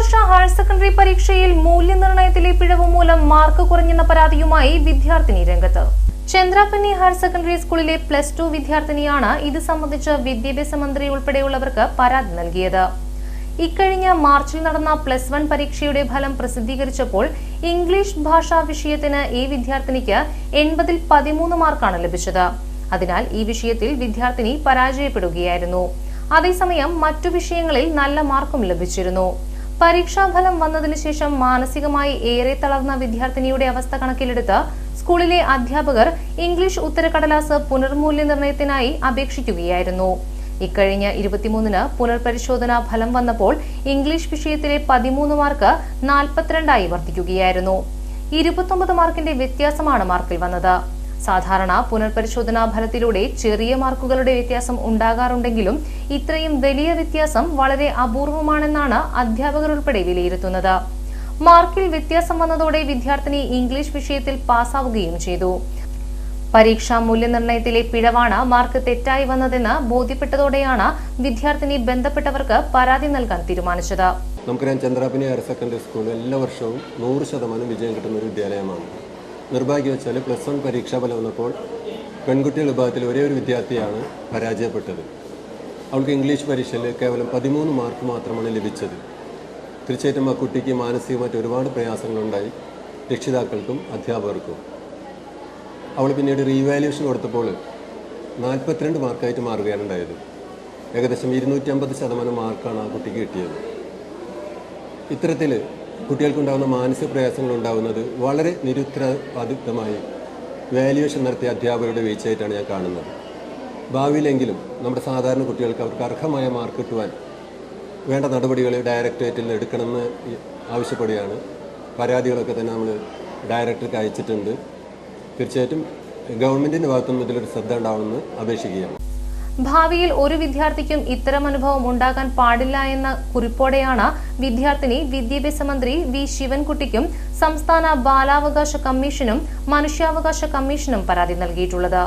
വർഷ higher secondary പരീക്ഷയിൽ മൂല്യനിർണയത്തിലെ പിഴവ് മൂലം മാർക്ക് കുറഞ്ഞെന്ന പരാതിയുമായി വിദ്യാർത്ഥിനി രംഗത്ത്. ചന്ദ്രാപ്പന്നി ഹയർ സെക്കൻഡറി സ്കൂളിലെ പ്ലസ് ടു വിദ്യാർത്ഥിനിയാണ് ഇത് സംബന്ധിച്ച് വിദ്യാഭ്യാസ മന്ത്രി ഉൾപ്പെടെയുള്ളവർക്ക് പരാതി നൽകിയത്. ഇക്കഴിഞ്ഞ മാർച്ചിൽ നടന്ന പ്ലസ് വൺ പരീക്ഷയുടെ ഫലം പ്രസിദ്ധീകരിച്ചപ്പോൾ ഇംഗ്ലീഷ് ഭാഷാ വിഷയത്തിന് ഈ വിദ്യാർത്ഥിനിക്ക് എൺപതിൽ പതിമൂന്ന് മാർക്കാണ് ലഭിച്ചത്. അതിനാൽ ഈ വിഷയത്തിൽ വിദ്യാർത്ഥിനി പരാജയപ്പെടുകയായിരുന്നു. അതേസമയം മറ്റു വിഷയങ്ങളിൽ നല്ല മാർക്കും ലഭിച്ചിരുന്നു. പരീക്ഷാഫലം വന്നതിനു ശേഷം മാനസികമായി ഏറെ തളർന്ന വിദ്യാർത്ഥിനിയുടെ അവസ്ഥ കണക്കിലെടുത്ത് സ്കൂളിലെ അധ്യാപകർ ഇംഗ്ലീഷ് ഉത്തരക്കടലാസ് പുനർമൂല്യനിർണയത്തിനായി അപേക്ഷിക്കുകയായിരുന്നു. ഇക്കഴിഞ്ഞ ഇരുപത്തിമൂന്നിന് പുനർപരിശോധനാ ഫലം വന്നപ്പോൾ ഇംഗ്ലീഷ് വിഷയത്തിലെ പതിമൂന്ന് മാർക്ക് നാൽപ്പത്തിരണ്ടായി വർദ്ധിക്കുകയായിരുന്നു. ഇരുപത്തൊമ്പത് മാർക്കിന്റെ വ്യത്യാസമാണ് മാർക്കിൽ വന്നത്. സാധാരണ പുനർപരിശോധനാ ഫലത്തിലൂടെ ചെറിയ മാർക്കുകളുടെ വ്യത്യാസം ഉണ്ടാകാറുണ്ടെങ്കിലും ഇത്രയും വലിയ വ്യത്യാസം വളരെ അപൂർവമാണെന്നാണ് അധ്യാപകർ ഉൾപ്പെടെ വിലയിരുത്തുന്നത്. മാർക്കിൽ വ്യത്യാസം വന്നതോടെ വിദ്യാർത്ഥിനി ഇംഗ്ലീഷ് വിഷയത്തിൽ പാസ്സാവുകയും ചെയ്തു. പരീക്ഷാ മൂല്യനിർണയത്തിലെ പിഴവാണ് മാർക്ക് തെറ്റായി വന്നതെന്ന് ബോധ്യപ്പെട്ടതോടെയാണ് വിദ്യാർത്ഥിനി ബന്ധപ്പെട്ടവർക്ക് പരാതി നൽകാൻ തീരുമാനിച്ചത്. നമുക്കറിയാം ചന്ദ്രാപിനി ഹയർ സെക്കൻഡറി സ്കൂൾ എല്ലാ വർഷവും നൂറ് ശതമാനം വിജയം കിട്ടുന്ന ഒരു വിദ്യാലയമാണ്. നിർഭാഗ്യവശാൽ പ്ലസ് വൺ പരീക്ഷാ ഫലം വന്നപ്പോൾ പെൺകുട്ടികൾ വിഭാഗത്തിൽ ഒരേ ഒരു വിദ്യാർത്ഥിയാണ് പരാജയപ്പെട്ടത്. അവൾക്ക് ഇംഗ്ലീഷ് പരീക്ഷയിൽ കേവലം പതിമൂന്ന് മാർക്ക് മാത്രമാണ് ലഭിച്ചത്. തീർച്ചയായിട്ടും ആ കുട്ടിക്ക് മാനസികമായിട്ട് ഒരുപാട് പ്രയാസങ്ങളുണ്ടായി രക്ഷിതാക്കൾക്കും അധ്യാപകർക്കും. അവൾ പിന്നീട് റീവാലുവേഷൻ കൊടുത്തപ്പോൾ നാൽപ്പത്തിരണ്ട് മാർക്കായിട്ട് മാറുകയാണ് ഉണ്ടായത്. ഏകദേശം ഇരുന്നൂറ്റി അമ്പത് ശതമാനം മാർക്കാണ് ആ കുട്ടിക്ക് കിട്ടിയത്. ഇത്തരത്തിൽ കുട്ടികൾക്കുണ്ടാകുന്ന മാനസിക പ്രയാസങ്ങൾ ഉണ്ടാകുന്നത് വളരെ നിരുത്തരവാദിത്തമായി വാല്യുവേഷൻ നടത്തിയ അധ്യാപകരുടെ വീഴ്ചയായിട്ടാണ് ഞാൻ കാണുന്നത്. ഭാവിയിലെങ്കിലും നമ്മുടെ സാധാരണ കുട്ടികൾക്ക് അവർക്ക് അർഹമായ മാർക്ക് കിട്ടുവാൻ വേണ്ട നടപടികൾ ഡയറക്ടറേറ്റിൽ എടുക്കണമെന്ന് ആവശ്യപ്പെടുകയാണ്. പരാതികളൊക്കെ തന്നെ നമ്മൾ ഡയറക്ടർക്ക് അയച്ചിട്ടുണ്ട്. തീർച്ചയായിട്ടും ഗവൺമെന്റിന്റെ ഭാഗത്തുനിന്ന് ഇതിലൊരു ശ്രദ്ധ ഉണ്ടാവണമെന്ന് അപേക്ഷിക്കുകയാണ്. ഭാവിയിൽ ഒരു വിദ്യാർത്ഥിക്കും ഇത്തരം അനുഭവം ഉണ്ടാകാൻ പാടില്ല എന്ന കുറിപ്പോടെയാണ് വിദ്യാർത്ഥിനി വിദ്യാഭ്യാസ മന്ത്രി വി ശിവൻകുട്ടിക്കും സംസ്ഥാന ബാലാവകാശ കമ്മീഷനും മനുഷ്യാവകാശ കമ്മീഷനും പരാതി നൽകിയിട്ടുള്ളത്.